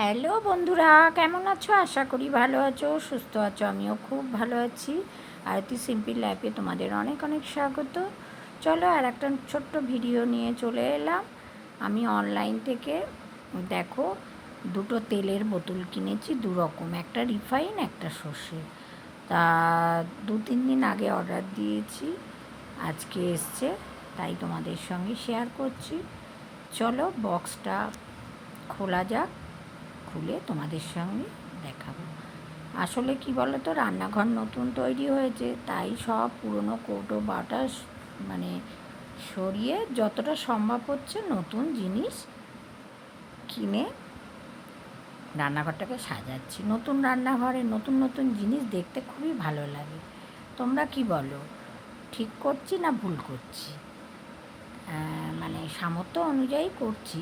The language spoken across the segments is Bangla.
হ্যালো বন্ধুরা, কেমন আছো? আশা করি ভালো আছো, সুস্থ আছো, আমিও খুব ভালো আছি। আয়তি সিম্পল লাইফে তোমাদের অনেক অনেক স্বাগত। চলো আর একটা ছোট্ট ভিডিও নিয়ে চলে এলাম। আমি অনলাইন থেকে, দেখো, দুটো তেলের বোতল কিনেছি দু রকম একটা রিফাইন একটা সর্ষে। তা দু, তিন দিন আগে অর্ডার দিয়েছি, আজকে এসছে, তাই তোমাদের সঙ্গে শেয়ার করছি। চলো বক্সটা খোলা যাক। খুলে তোমাদের সঙ্গে দেখাবো। আসলে কি বলো তো রান্নাঘর নতুন তৈরি হয়েছে, তাই সব পুরনো কৌটো বাটা মানে সরিয়ে যতটা সম্ভব হচ্ছে নতুন জিনিস কিনে রান্নাঘরটাকে সাজাচ্ছি। নতুন রান্নাঘরে নতুন নতুন জিনিস দেখতে খুবই ভালো লাগে। তোমরা কি বলো, ঠিক করছি না ভুল করছি? মানে সামর্থ্য অনুযায়ী করছি।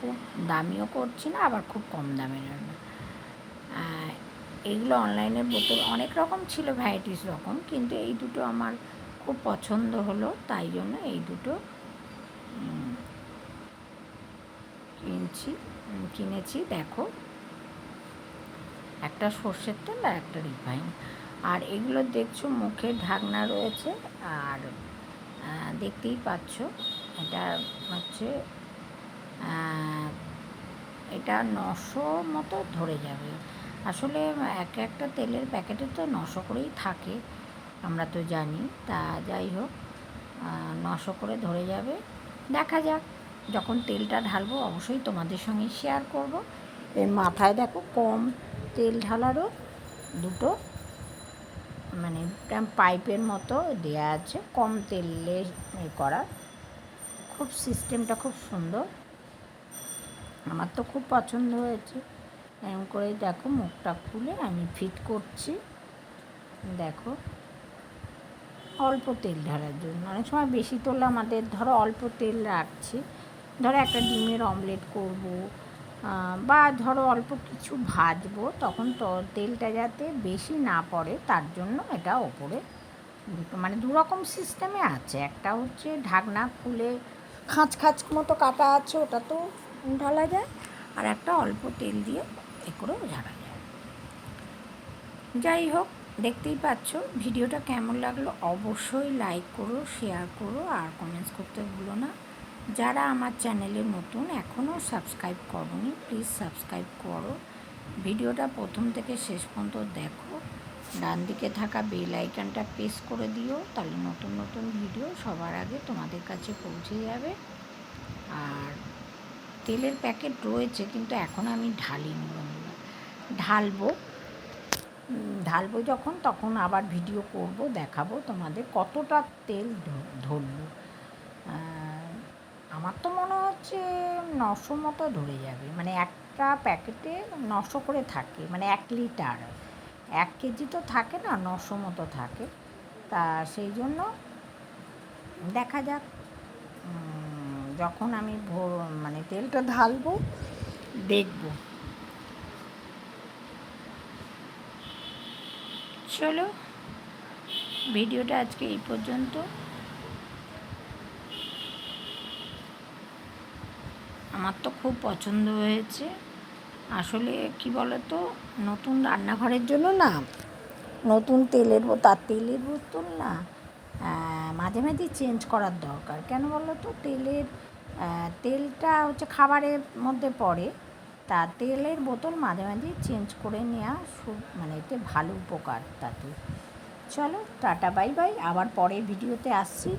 খুব দামিও করছি না, আবার খুব কম দামের না এগুলো অনলাইনের বোতল অনেক রকম ছিল ভ্যারাইটিস রকম, কিন্তু এই দুটো আমার খুব পছন্দ হলো, তাই জন্য এই দুটো কিনছি কিনেছি, দেখো। একটা সর্ষের তেল আর একটা রিফাইন। আর এগুলো দেখছ মুখের ঢাকনা রয়েছে, আর দেখতেই পাচ্ছ, এটা হচ্ছে এটা নশো মতো ধরে যাবে। আসলে এক একটা তেলের প্যাকেটে তো নশো করেই থাকে, আমরা তো জানি। তা যাই হোক নশো করে ধরে যাবে। দেখা যাক, যখন তেলটা ঢালবো, অবশ্যই তোমাদের সঙ্গে শেয়ার করব। এর মাথায় দেখো, কম তেল ঢালারও দুটো মানে পাইপের মতো দেয়া আছে। কম তেলে করা। খুব সিস্টেমটা খুব সুন্দর। আমার তো খুব পছন্দ হয়েছে। এরকম করে দেখো মুখটা খুলে আমি ফিট করছি। দেখো, অল্প তেল ঢালার জন্য। অনেক সময় বেশি তোলা আমাদের ধরো অল্প তেল রাখছি। ধরো একটা ডিমের অমলেট করব বা ধরো অল্প কিছু ভাজবো, তখন তো তেলটা যাতে বেশি না পড়ে, তার জন্য এটা ওপরে মানে দু রকম সিস্টেমে আছে। একটা হচ্ছে ঢাকনা খুলে খাঁচ খাঁচ মতো কাটা আছে ওটা তো ঢালা যায় আর একটা অল্প তেল দিয়ে এ করেও ঝাড়া যায়। যাই হোক, দেখতেই পাচ্ছ, ভিডিওটা কেমন লাগল অবশ্যই লাইক করো শেয়ার করো আর কমেন্টস করতে ভুলো না। যারা আমার চ্যানেলে নতুন, এখনও সাবস্ক্রাইব করোনি প্লিজ সাবস্ক্রাইব করো। ভিডিওটা প্রথম থেকে শেষ পর্যন্ত দেখো। ডান দিকে থাকা বেল আইকনটা প্রেস করে দিও, তাহলে নতুন নতুন ভিডিও সবার আগে তোমাদের কাছে পৌঁছে যাবে। আর তেলের প্যাকেট রয়েছে, কিন্তু এখন আমি ঢালিনি বন্ধুরা। ঢালবো। ঢালবো যখন, তখন আবার ভিডিও করব, দেখাবো তোমাদের কতটা তেল ধরলো আমার তো মনে হচ্ছে নশো মতো ধরে যাবে। মানে একটা প্যাকেটে নশো করে থাকে মানে এক লিটার। এক কেজি তো থাকে না, নশো মতো থাকে। তা সেই জন্য দেখা যাক। যখন আমি মানে তেলটা ঢালবো, দেখব। চলো, ভিডিওটা আজকে এই পর্যন্ত। আমার তো খুব পছন্দ হয়েছে। আসলে কি বলতো, নতুন রান্নাঘরের জন্য না, নতুন তেলের তার তেলের বোতল না মাঝে মাঝে চেঞ্জ করার দরকার। কেন বলো তো তেলের তেলটা হচ্ছে খাবারের মধ্যে পড়ে। তা তেলের বোতল মাঝে মাঝে চেঞ্জ করে নেওয়া মানে এতে ভালো উপকার তাতে। চলো, টাটা বাই বাই আবার পরে ভিডিওতে আসছি।